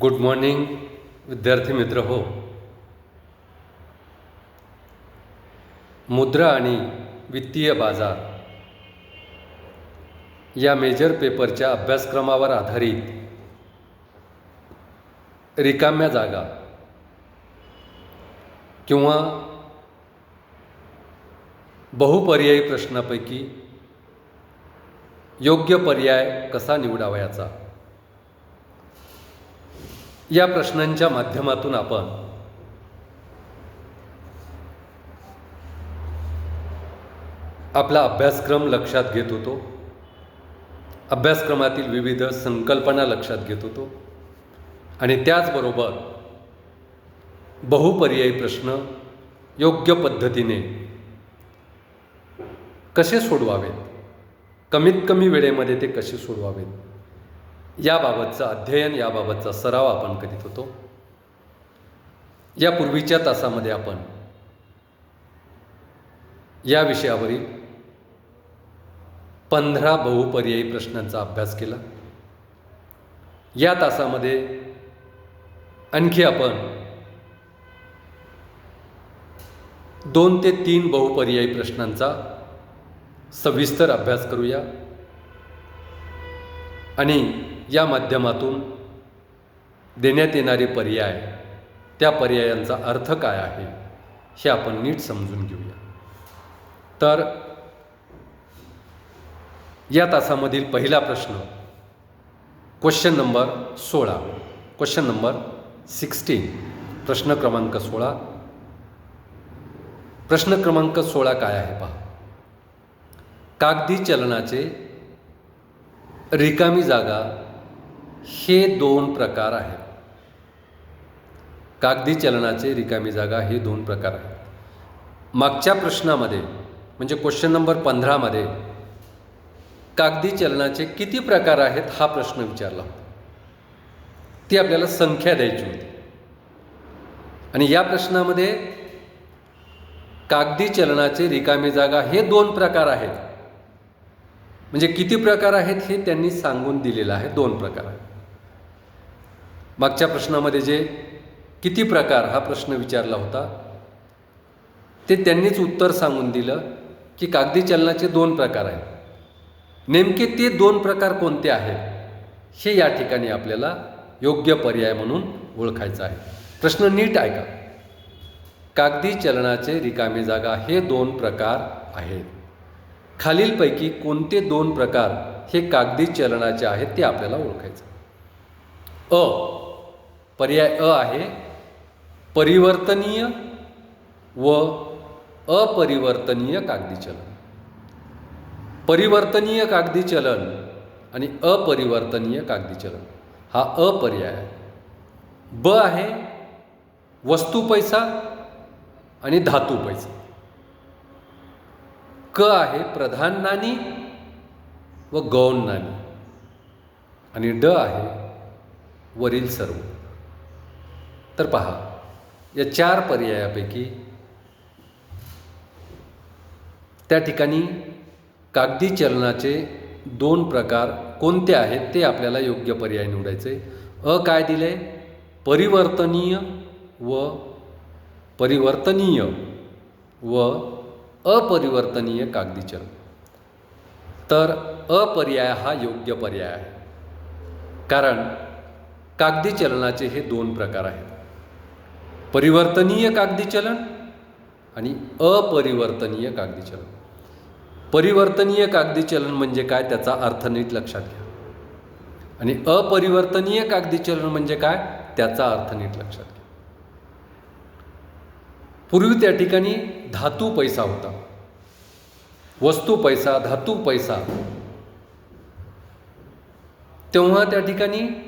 Good morning विद्यार्थी मित्र हो. मुद्रा आणि वित्तीय बाजार. या मेजर पेपरच्या अभ्यासक्रमावर आधारित रिकाम्या जागा किंवा बहुपर्यायी प्रश्नापैकी योग्य पर्याय कसा निवडावयाचा? या प्रश्नांच्या माध्यमातून आपण आपला अभ्यासक्रम लक्षात घेत होतो. अभ्यासक्रमातील विविध संकल्पना लक्षात घेत होतो. आणि त्याचबरोबर बहुपर्यायी प्रश्न योग्य पद्धतीने कसे सोडवावेत? कमीत कमी वेळेमध्ये ते कसे सोडवावेत? याबाबतचं अध्ययन याबाबतचा सराव आपण करीत होतो. या पूर्वीच्या तासामध्ये आपण या विषयावरील पंधरा बहुपर्यायी प्रश्नांचा अभ्यास केला. या तासामध्ये आणखी आपण दोन ते तीन बहुपर्यायी प्रश्नांचा सविस्तर अभ्यास करूया. आणि या माध्यमातून देण्यात येणारे पर्याय त्या पर्यायांचा अर्थ काय आहे हे आपण नीट समजून घेऊया. तर या तासामधील पहिला प्रश्न क्वेश्चन नंबर सोळा. क्वेश्चन नंबर सिक्स्टीन प्रश्न क्रमांक सोळा. प्रश्न क्रमांक सोळा काय आहे पहा. कागदी चलनाचे रिकामी जागा हे दोन प्रकार आहेत. कागदी चलनाचे रिकामी जागा हे दोन प्रकार आहेत. मागच्या प्रश्नामध्ये म्हणजे क्वेश्चन नंबर पंधरामध्ये कागदी चलनाचे किती प्रकार आहेत हा प्रश्न विचारला होता. ती आपल्याला संख्या द्यायची होती. आणि या प्रश्नामध्ये कागदी चलनाचे रिकामी जागा हे दोन प्रकार आहेत. म्हणजे किती प्रकार आहेत हे त्यांनी सांगून दिलेलं आहे दोन प्रकार आहेत. मागच्या प्रश्नामध्ये जे किती प्रकार हा प्रश्न विचारला होता ते त्यांनीच उत्तर सांगून दिलं की कागदी चलनाचे दोन प्रकार आहेत. नेमके ते दोन प्रकार कोणते आहेत हे या ठिकाणी आपल्याला योग्य पर्याय म्हणून ओळखायचं आहे. प्रश्न नीट ऐका. कागदी चलनाचे रिकामी जागा हे दोन प्रकार आहेत. खालीलपैकी कोणते दोन प्रकार हे कागदी चलनाचे आहेत ते आपल्याला ओळखायचं अ. पर्याय अ आहे. परिवर्तनीय व अपरिवर्तनीय कागदी चलन. परिवर्तनीय कागदी चलन आणि अपरिवर्तनीय कागदी चलन हा अपर्याय आहे. ब आहे वस्तू पैसा आणि धातू पैसा. क आहे प्रधान नाणी व गौण नाणी. आणि ड आहे वरील सर्व. तर पहा या चार पर्यायापैकी त्या ठिकाणी कागदी चलनाचे दोन प्रकार कोणते आहेत ते आपल्याला योग्य पर्याय निवडायचे. अ काय दिले? परिवर्तनीय व परिवर्तनीय व अपरिवर्तनीय कागदी चलन. तर अपर्याय हा योग्य पर्याय आहे. कारण कागदी चलनाचे हे दोन प्रकार आहेत. परिवर्तनीय कागदी चलन आणि अपरिवर्तनीय कागदी चलन. परिवर्तनीय कागदी चलन म्हणजे काय त्याचा अर्थ नीट लक्षात घ्या. आणि अपरिवर्तनीय कागदी चलन म्हणजे काय त्याचा अर्थ नीट लक्षात घ्या. पूर्वी त्या ठिकाणी धातू पैसा होता. वस्तू पैसा धातू पैसा. तेव्हा त्या ठिकाणी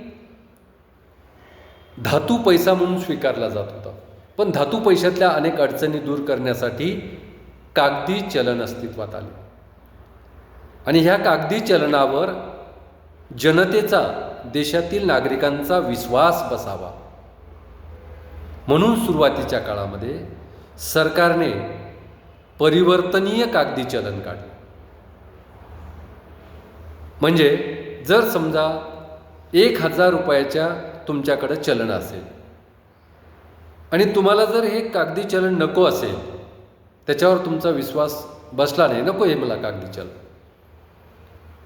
धातू पैसा म्हणून स्वीकारला जात होता. पण धातू पैशातल्या अनेक अडचणी दूर करण्यासाठी कागदी चलन अस्तित्वात आले. आणि ह्या कागदी चलनावर जनतेचा देशातील नागरिकांचा विश्वास बसावा. म्हणून सुरुवातीच्या काळामध्ये सरकारने परिवर्तनीय कागदी चलन काढले. म्हणजे जर समजा एक हजार रुपयाच्या तुमच्याकडं चलन असेल. आणि तुम्हाला जर हे कागदी चलन नको असेल त्याच्यावर तुमचा विश्वास बसला नाही नको हे मला कागदी चलन.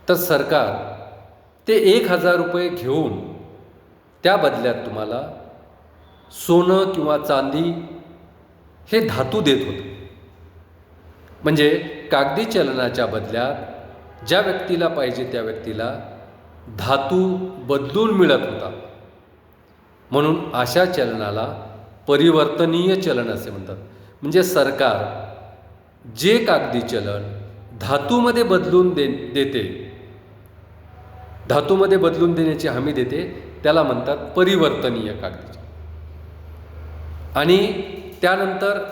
तर सरकार ते एक हजार रुपये घेऊन त्या बदल्यात तुम्हाला सोनं किंवा चांदी हे धातू देत होतं. म्हणजे कागदी चलनाच्या बदल्यात ज्या व्यक्तीला पाहिजे त्या व्यक्तीला धातू बदलून मिळत होता. म्हणून अशा चलनाला परिवर्तनीय चलन असे म्हणतात. म्हणजे सरकार जे कागदी चलन धातूमध्ये बदलून दे देते धातूमध्ये बदलून देण्याची हमी देते त्याला म्हणतात परिवर्तनीय कागदी चलन. आणि त्यानंतर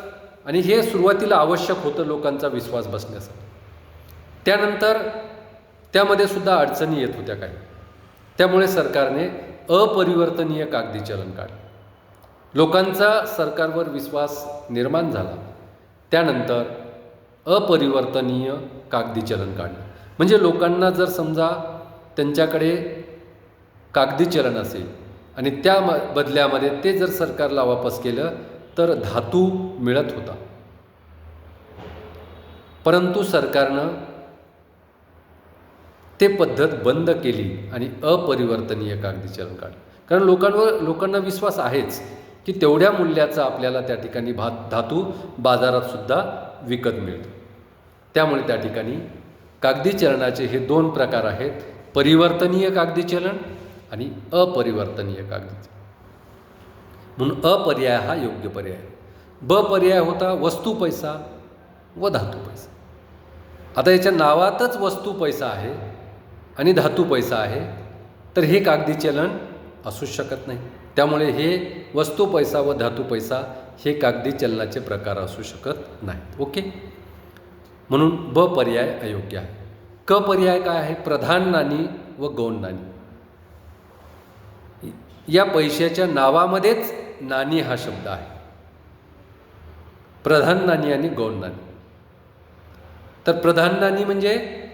आणि हे सुरुवातीला आवश्यक होतं लोकांचा विश्वास बसण्यासाठी. त्यानंतर त्यामध्ये सुद्धा अडचणी येत होत्या काही. त्यामुळे सरकारने अपरिवर्तनीय कागदी चलन काढलं. लोकांचा सरकारवर विश्वास निर्माण झाला. त्यानंतर अपरिवर्तनीय कागदी चलन काढलं. म्हणजे लोकांना जर समजा त्यांच्याकडे कागदी चलन असेल आणि त्या म बदल्यामध्ये ते जर सरकारला वापस केलं तर धातू मिळत होता. परंतु सरकारनं ते पद्धत बंद केली आणि अपरिवर्तनीय कागदी चलन काढलं. कारण लोकांवर लोकांना विश्वास आहेच की तेवढ्या मूल्याचा आपल्याला त्या ठिकाणी भात धातू बाजारात सुद्धा विकत मिळतो. त्यामुळे त्या ठिकाणी कागदी चलनाचे हे दोन प्रकार आहेत परिवर्तनीय कागदी चलन आणि अपरिवर्तनीय कागदी चलन म्हणून अपर्याय हा योग्य पर्याय ब पर्याय होता वस्तू पैसा व धातू पैसा. आता याच्या नावातच वस्तू पैसा आहे आणि धातू पैसा आहे तर हे कागदी चलन असूच शकत नाही. त्यामुळे हे वस्तू पैसा व धातू पैसा हे कागदी चलनाचे प्रकार असू शकत नाहीत ओके? म्हणून ब पर्याय अयोग्य आहे. क पर्याय काय आहे? प्रधान नाणी व गौण नाणी. या पैशाच्या नावामध्येच नाणी हा शब्द आहे. प्रधान नाणी आणि गौण नाणी. तर प्रधान नाणी म्हणजे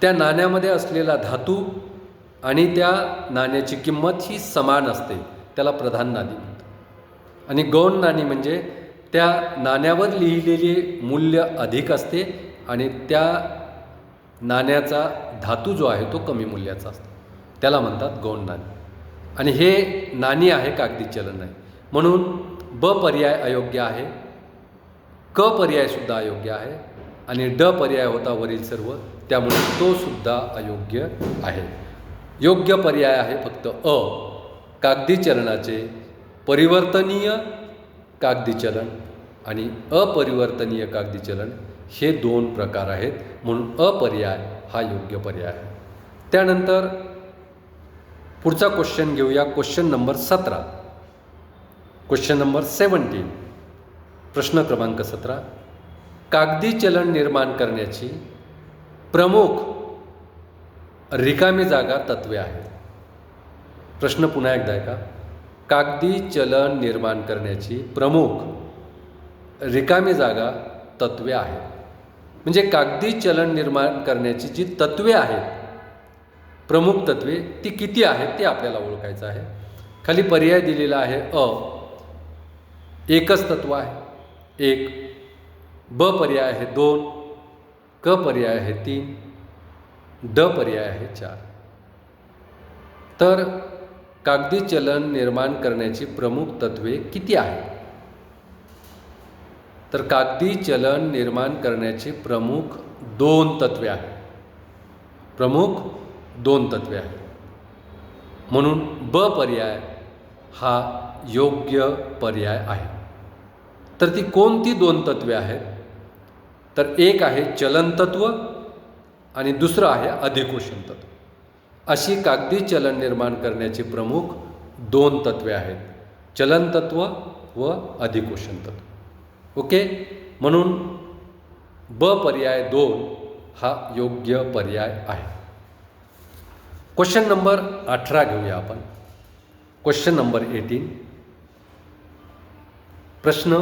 त्या नाण्यामध्ये असलेला धातू आणि त्या नाण्याची किंमत ही समान असते त्याला प्रधान नाणी म्हणतात. आणि गौण नाणी म्हणजे त्या नाण्यावर लिहिलेले मूल्य अधिक असते आणि त्या नाण्याचा धातू जो आहे तो कमी मूल्याचा असतो. त्याला म्हणतात गौण नाणी. आणि हे नाणी आहे कागदी चलन आहे. म्हणून ब पर्याय अयोग्य आहे क पर्यायसुद्धा अयोग्य आहे आणि ड पर्याय होता वरील सर्व त्यामुळे तो सुद्धा अयोग्य आहे. योग्य पर्याय आहे फक्त अ. कागदी चलनाचे परिवर्तनीय कागदी चलन आणि अपरिवर्तनीय कागदी चलन हे दोन प्रकार आहेत. म्हणून अपर्याय हा योग्य पर्याय आहे. त्यानंतर पुढचा क्वेश्चन घेऊया. क्वेश्चन नंबर सतरा. क्वेश्चन नंबर सेवन्टीन प्रश्न क्रमांक सतरा. कागदी चलन निर्माण करण्याची प्रमुख रिकामी जागा तत्वे आहेत. प्रश्न पुन्हा एकदा आहे का कागदी चलन निर्माण करण्याची प्रमुख रिकामी जागा तत्वे आहेत. म्हणजे कागदी चलन निर्माण करण्याची जी तत्वे आहेत प्रमुख तत्वे ती किती आहेत ते आपल्याला ओळखायचं आहे. खाली पर्याय दिलेला आहे अ. एकच तत्व आहे. एक. ब पर्याय आहे दोन. क पर्याय आहे तीन ड पर्याय आहे चार. तर कागदी चलन निर्माण करण्याची प्रमुख तत्वे किती आहेत? तर कागदी चलन निर्माण करण्याची प्रमुख दोन तत्वे आहेत. प्रमुख दोन तत्वे आहेत. म्हणून ब पर्याय हा योग्य पर्याय आहे. तर ती कोणती दोन तत्वे आहेत? तर एक आहे चलन तत्व आणि दुसरं आहे अधिकोषण तत्व. अशी कागदी चलन निर्माण करण्याची प्रमुख दोन तत्वे आहेत. चलन तत्व व अधिकोषण तत्व. ओके म्हणून ब पर्याय दोन हा योग्य पर्याय आहे. क्वेश्चन नंबर अठरा घेऊया आपण. क्वेश्चन नंबर एटीन प्रश्न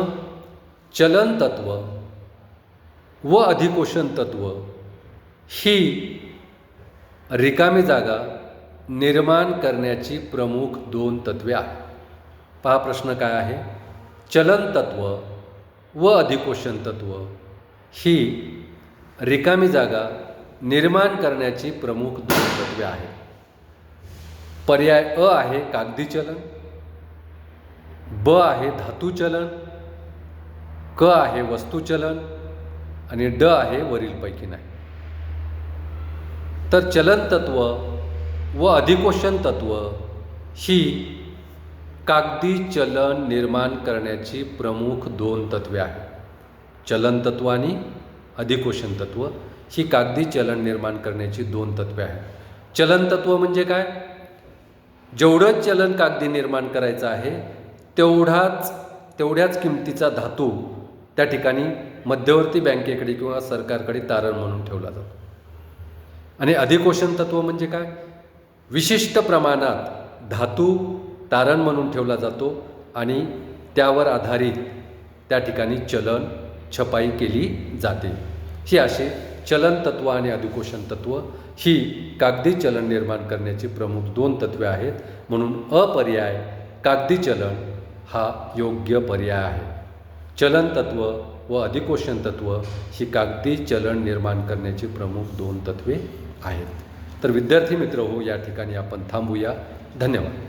चलन तत्व व अधिकोषण तत्व. ही रिकामी जागा निर्माण करण्याची प्रमुख दोन तत्वे आहेत. पहा प्रश्न काय आहे? चलन तत्व व अधिकोषण तत्व. ही रिकामी जागा निर्माण करण्याची प्रमुख दोन तत्वे आहेत. पर्याय अ आहे कागदी चलन ब आहे धातू चलन क आहे वस्तू चलन आणि ड आहे वरीलपैकी नाही. तर चलन तत्व व अधिकोषण तत्व ही कागदी चलन निर्माण करण्याची प्रमुख दोन तत्वे आहेत. चलन तत्व आणि अधिकोषण तत्व ही कागदी चलन निर्माण करण्याची दोन तत्वे आहेत. चलन तत्व म्हणजे काय? जेवढं चलन कागदी निर्माण करायचं आहे तेवढाच तेवढ्याच किमतीचा धातू त्या ठिकाणी मध्यवर्ती बँकेकडे किंवा सरकारकडे तारण म्हणून ठेवला जातो. आणि अधिकोषण तत्व म्हणजे काय? विशिष्ट प्रमाणात धातू तारण म्हणून ठेवला जातो आणि त्यावर आधारित त्या ठिकाणी चलन छपाई केली जाते. ही असे चलन तत्व आणि अधिकोषण तत्व ही कागदी चलन निर्माण करण्याची प्रमुख दोन तत्वे आहेत. म्हणून अपर्याय कागदी चलन हा योग्य पर्याय आहे. चलन तत्व व अधिकोषण तत्व ही कागदी चलन निर्माण करण्याची प्रमुख दोन तत्वे आहेत. तर विद्यार्थी मित्र हो या ठिकाणी आपण थांबूया. धन्यवाद.